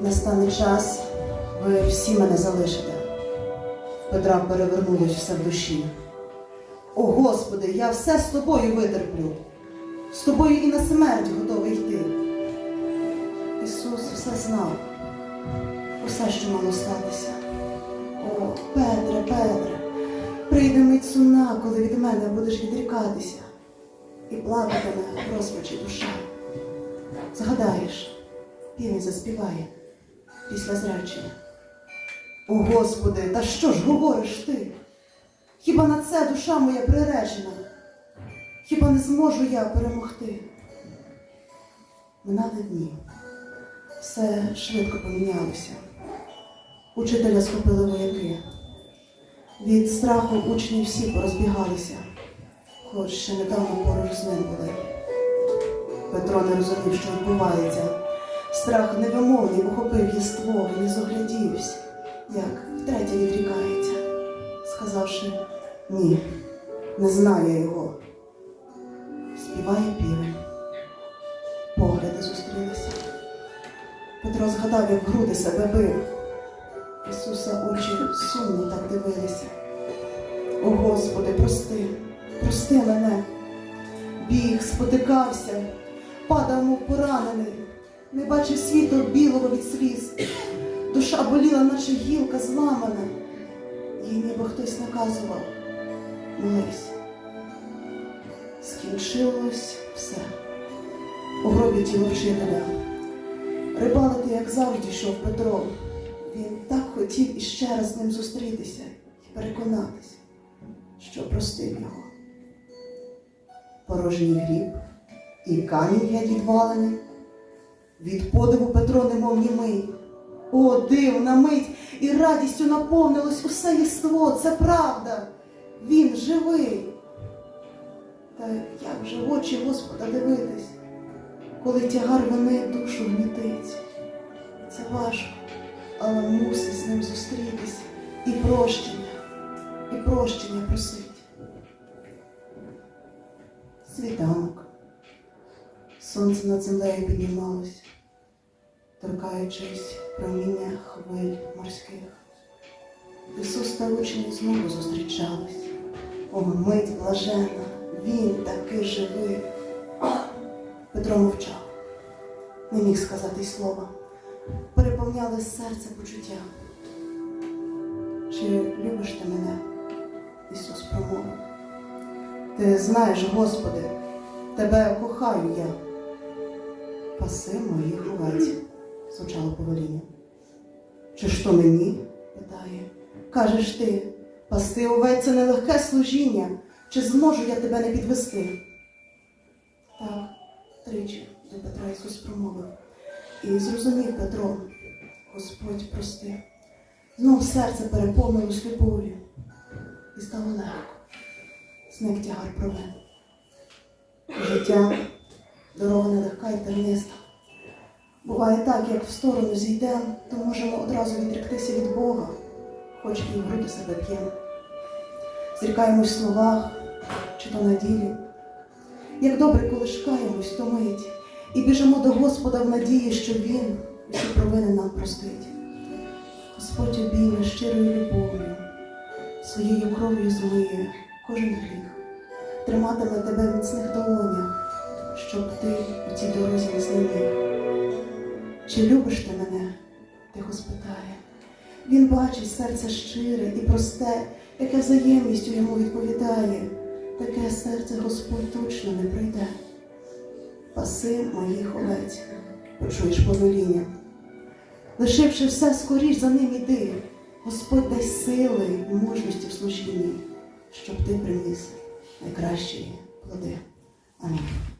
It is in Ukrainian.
Настане час, ви всі мене залишите. Петра перевернулось все в душі. О Господи, я все з тобою витерплю. З тобою і на смерть готовий йти. Ісус все знав, усе, що мало статися. О, Петре, Петре, прийде мить сумна, коли від мене будеш відрікатися, і плакатиме розпачі душа. Згадаєш, півень заспіває після зречення. О Господи, та що ж говориш ти? Хіба на це душа моя приречена? Хіба не зможу я перемогти? Минали дні. Все швидко помінялося. Учителя схопили вояки. Від страху учні всі порозбігалися, хоч ще недавно поруч з ним були. Петро не розумів, що відбувається. Страх невимовний охопив єство, не зоглядівся, як втретє відрікається, сказавши ні, не знаю його. Співає півень. Погляди зустрілися. Петро згадав, як груди себе бив. Ісуса очі сумно так дивилися. О Господи, прости, прости мене. Біг, спотикався, падав, мов поранений, не бачив світу білого від сліз. Душа боліла, наче гілка зламана. Їй ніби хтось наказував. Молись. Скінчилось все. У гробі тіло вчителя. Рибалити, як завжди, йшов Петро. Він так хотів іще раз з ним зустрітися і переконатися, що простив його. Порожній гріб і камінь геть відвалений. Від подиву Петро немов німий. О, дивна мить! І радістю наповнилось усе єство, це правда. Він живий. Та як же в очі Господа дивитись, коли тягар вини душу гнітить? Це важко, але мусить з ним зустрітись і прощення, і прощення просить. Світанок. Сонце над землею піднімалось, торкаючись проміння хвиль морських. Ісус та учні знову зустрічались. О, мить блажена, він таки живий. Петро мовчав, не міг сказати й слова. Переповняли серце почуття. Чи любиш ти мене? Ісус промовив. Ти знаєш, Господи, тебе кохаю я. Паси моїх овець, звучало повеління. Чи ж то мені? питає. Кажеш ти, пасти овець це нелегке служіння. Чи зможу я тебе не підвести? Так, тричі до Петра Ісус промовив. І зрозумів Петро, Господь простив. Знов серце переповнилось любов'ю. І стало легко. Зник тягар провин. Життя дорога нелегка і терниста. Буває так, як в сторону зійдемо, то можемо одразу відректися від Бога, хоч і в груди себе п'ємо. Зрікаємось в словах чи то на ділі. Як добре, коли шкаємось, то мить, і біжимо до Господа в надії, що Він усі провини нам простить. Господь обійме щирою любов'ю, своєю кров'ю змиє кожен гріх, триматиме тебе в міцних долонях, щоб ти у цій дорозі не зламів. Чи любиш ти мене? Тихо спитає. Він бачить серце щире і просте, яке взаємністю йому відповідає. Таке серце Господь точно не прийде. Паси моїх овець, почуєш повеління. Лишивши все, скоріш за ним іди. Господь дай сили і мужності в служінні, щоб ти приніс найкращі плоди. Амінь.